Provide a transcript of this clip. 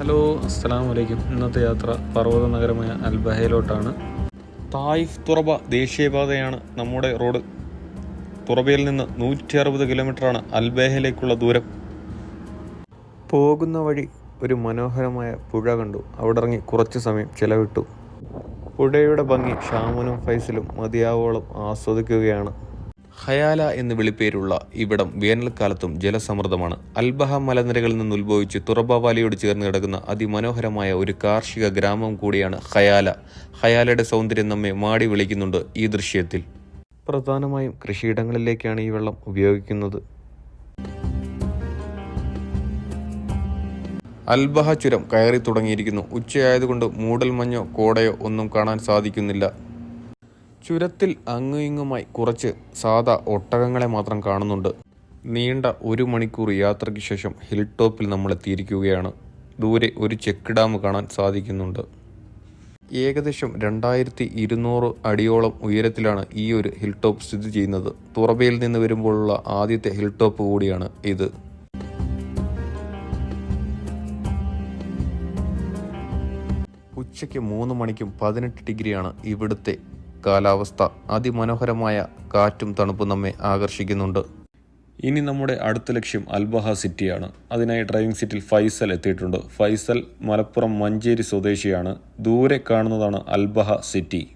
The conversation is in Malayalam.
ഹലോ അസ്സലാം വലൈക്കും ഇന്നത്തെ യാത്ര പർവത നഗരമായ അൽബഹയിലോട്ടാണ്. തായിഫ് തുറബ ദേശീയപാതയാണ് നമ്മുടെ റോഡ്. തുറബയിൽ നിന്ന് നൂറ്റി അറുപത് കിലോമീറ്ററാണ് അൽബഹയിലേക്കുള്ള ദൂരം. പോകുന്ന വഴി ഒരു മനോഹരമായ പുഴ കണ്ടു. അവിടെ ഇറങ്ങി കുറച്ച് സമയം ചിലവിട്ടു. പുഴയുടെ ഭംഗി ഷാമനും ഫൈസലും മതിയാവോളം ആസ്വദിക്കുകയാണ്. ഹയാല എന്ന് വിളിപ്പേരുള്ള ഇവിടം വേനൽക്കാലത്തും ജലസമൃദ്ധമാണ്. അൽബഹ മലനിരകളിൽ നിന്ന് ഉത്ഭവിച്ച് തുറബ വാലിയോട് ചേർന്ന് കിടക്കുന്ന അതിമനോഹരമായ ഒരു കാർഷിക ഗ്രാമം കൂടിയാണ് ഹയാല ഹയാലയുടെ സൗന്ദര്യം നമ്മെ മാടി വിളിക്കുന്നുണ്ട് ഈ ദൃശ്യത്തിൽ. പ്രധാനമായും കൃഷിയിടങ്ങളിലേക്കാണ് ഈ വെള്ളം ഉപയോഗിക്കുന്നത്. അൽബഹ ചുരം കയറി തുടങ്ങിയിരിക്കുന്നു ഉച്ചയായതുകൊണ്ട് മൂടൽമഞ്ഞോ കോടയോ ഒന്നും കാണാൻ സാധിക്കുന്നില്ല. ചുരത്തിൽ അങ്ങും ഇങ്ങുമായി കുറച്ച് സാധാ ഒട്ടകങ്ങളെ മാത്രം കാണുന്നുണ്ട്. നീണ്ട ഒരു മണിക്കൂർ യാത്രയ്ക്ക് ശേഷം ഹിൽ ടോപ്പിൽ നമ്മൾ എത്തിയിരിക്കുകയാണ്. ദൂരെ ഒരു ചെക്ക് ഡാം കാണാൻ സാധിക്കുന്നുണ്ട്. ഏകദേശം രണ്ടായിരത്തി ഇരുന്നൂറ് അടിയോളം ഉയരത്തിലാണ് ഈ ഒരു ഹിൽ ടോപ്പ് സ്ഥിതി ചെയ്യുന്നത്. തുറബയിൽ നിന്ന് വരുമ്പോഴുള്ള ആദ്യത്തെ ഹിൽ ടോപ്പ് കൂടിയാണ് ഇത്. ഉച്ചയ്ക്ക് മൂന്ന് മണിക്കും പതിനെട്ട് ഡിഗ്രിയാണ് ഇവിടുത്തെ കാലാവസ്ഥ അതിമനോഹരമായ കാറ്റും തണുപ്പും നമ്മെ ആകർഷിക്കുന്നുണ്ട്. ഇനി നമ്മുടെ അടുത്ത ലക്ഷ്യം അൽബഹ സിറ്റിയാണ്. അതിനായി ഡ്രൈവിംഗ് സീറ്റിൽ ഫൈസൽ എത്തിയിട്ടുണ്ട്. ഫൈസൽ മലപ്പുറം മഞ്ചേരി സ്വദേശിയാണ്. ദൂരെ കാണുന്നതാണ് അൽബഹ സിറ്റി.